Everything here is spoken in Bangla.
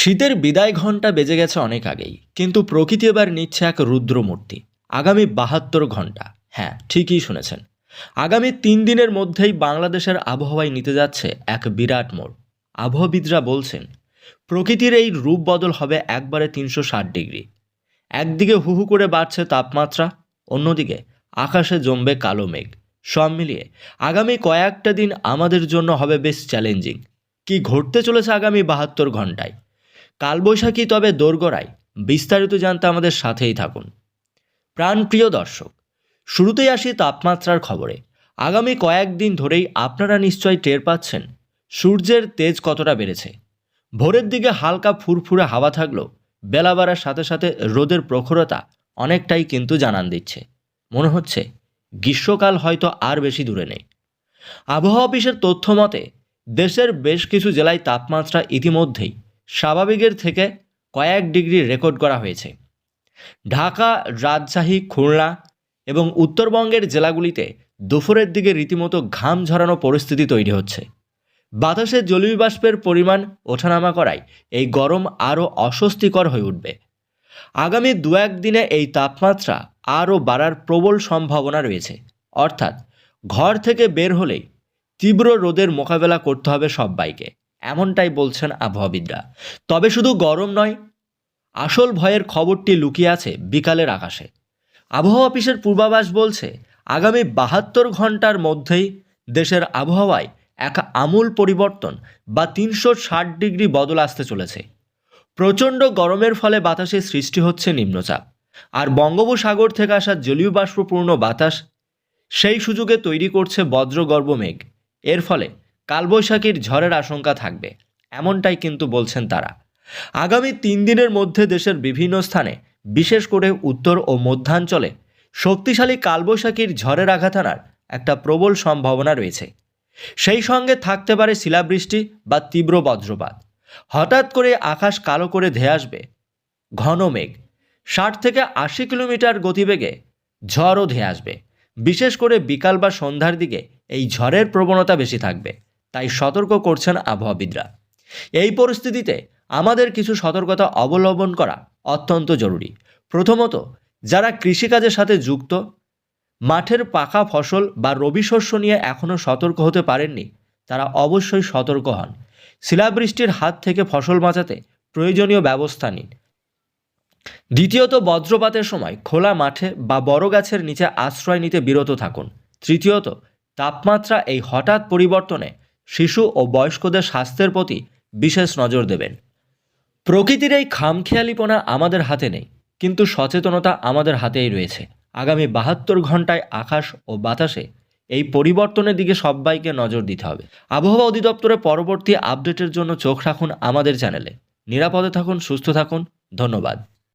শীতের বিদায় ঘণ্টা বেজে গেছে অনেক আগেই, কিন্তু প্রকৃতি এবার নিচ্ছে এক রুদ্রমূর্তি। আগামী বাহাত্তর ঘণ্টা হ্যাঁ ঠিকই শুনেছেন। আগামী তিন দিনের মধ্যেই বাংলাদেশের আবহাওয়ায় নিতে যাচ্ছে এক বিরাট মোড়। আবহাওয়াবিদরা বলছেন, প্রকৃতির এই রূপ বদল হবে একবারে তিনশো ষাট ডিগ্রি। একদিকে হু হু করে বাড়ছে তাপমাত্রা, অন্যদিকে আকাশে জমবে কালো মেঘ। সব মিলিয়ে আগামী কয়েকটা দিন আমাদের জন্য হবে বেশ চ্যালেঞ্জিং। কি ঘটতে চলেছে আগামী বাহাত্তর ঘন্টায় কালবৈশাখী তবে দোরগোড়ায়। বিস্তারিত জানতে আমাদের সাথেই থাকুন। প্রাণপ্রিয় দর্শক, শুরুতেই আসি তাপমাত্রার খবরে। আগামী কয়েকদিন ধরেই আপনারা নিশ্চয় টের পাচ্ছেন, সূর্যের তেজ কতটা বেড়েছে। ভোরের দিকে হালকা ফুরফুরে হাওয়া থাকলেও বেলা বাড়ার সাথে সাথে রোদের প্রখরতা অনেকটাই কিন্তু জানান দিচ্ছে। মনে হচ্ছে গ্রীষ্মকাল হয়তো আর বেশি দূরে নেই। আবহাওয়া অফিসের তথ্য মতে, দেশের বেশ কিছু জেলায় তাপমাত্রা ইতিমধ্যেই স্বাভাবিকের থেকে কয়েক ডিগ্রি রেকর্ড করা হয়েছে। ঢাকা, রাজশাহী, খুলনা এবং উত্তরবঙ্গের জেলাগুলিতে দুপুরের দিকে রীতিমতো ঘাম ঝরানো পরিস্থিতি তৈরি হচ্ছে। বাতাসে জলীয় বাষ্পের পরিমাণ ওঠানামা করায় এই গরম আরও অস্বস্তিকর হয়ে উঠবে। আগামী দু এক দিনে এই তাপমাত্রা আরও বাড়ার প্রবল সম্ভাবনা রয়েছে। অর্থাৎ ঘর থেকে বের হলেই তীব্র রোদের মোকাবেলা করতে হবে সব্বাইকে এমনটাই বলছেন আবহাওয়াবিদরা। তবে শুধু গরম নয়, আসল ভয়ের খবরটি লুকিয়ে আছে বিকালের আকাশে। আবহাওয়া অফিসের পূর্বাভাস বলছে, আগামী বাহাত্তর ঘণ্টার মধ্যেই দেশের আবহাওয়ায় এক আমূল পরিবর্তন বা তিনশো ষাট ডিগ্রি বদল আসতে চলেছে। প্রচণ্ড গরমের ফলে বাতাসে সৃষ্টি হচ্ছে নিম্নচাপ। আর বঙ্গোপসাগর থেকে আসা জলীয় বাষ্পপূর্ণ বাতাস সেই সুযোগে তৈরি করছে বজ্রগর্ভ মেঘ। এর ফলে কালবৈশাখীর ঝড়ের আশঙ্কা থাকবে, এমনটাই কিন্তু বলছেন তারা। আগামী তিন দিনের মধ্যে দেশের বিভিন্ন স্থানে, বিশেষ করে উত্তর ও মধ্যাঞ্চলে, শক্তিশালী কালবৈশাখীর ঝড়ের আঘাত আনার একটা প্রবল সম্ভাবনা রয়েছে। সেই সঙ্গে থাকতে পারে শিলাবৃষ্টি বা তীব্র বজ্রপাত। হঠাৎ করে আকাশ কালো করে ধেয়ে আসবে, ঘন মেঘ। ষাট থেকে আশি কিলোমিটার গতিবেগে ঝড়ও ধেয়ে আসবে। বিশেষ করে বিকাল বা সন্ধ্যার দিকে এই ঝড়ের প্রবণতা বেশি থাকবে। তাই সতর্ক করছেন আবহাওয়াবিদরা। এই পরিস্থিতিতে আমাদের কিছু সতর্কতা অবলম্বন করা অত্যন্ত জরুরি। প্রথমত, যারা কৃষিকাজের সাথে যুক্ত, মাঠের পাকা ফসল বা রবি শস্য নিয়ে এখনও সতর্ক হতে পারেননি, তারা অবশ্যই সতর্ক হন। শিলাবৃষ্টির হাত থেকে ফসল বাঁচাতে প্রয়োজনীয় ব্যবস্থা নিন। দ্বিতীয়ত, বজ্রপাতের সময় খোলা মাঠে বা বড় গাছের নিচে আশ্রয় নিতে বিরত থাকুন। তৃতীয়ত, তাপমাত্রা এই হঠাৎ পরিবর্তনে শিশু ও বয়স্কদের স্বাস্থ্যের প্রতি বিশেষ নজর দেবেন। প্রকৃতির এই খামখেয়ালিপনা আমাদের হাতে নেই, কিন্তু সচেতনতা আমাদের হাতেই রয়েছে। আগামী বাহাত্তর ঘন্টায় আকাশ ও বাতাসে এই পরিবর্তনের দিকে সবাইকে নজর দিতে হবে। আবহাওয়া অধিদপ্তরের পরবর্তী আপডেটের জন্য চোখ রাখুন আমাদের চ্যানেলে। নিরাপদে থাকুন, সুস্থ থাকুন। ধন্যবাদ।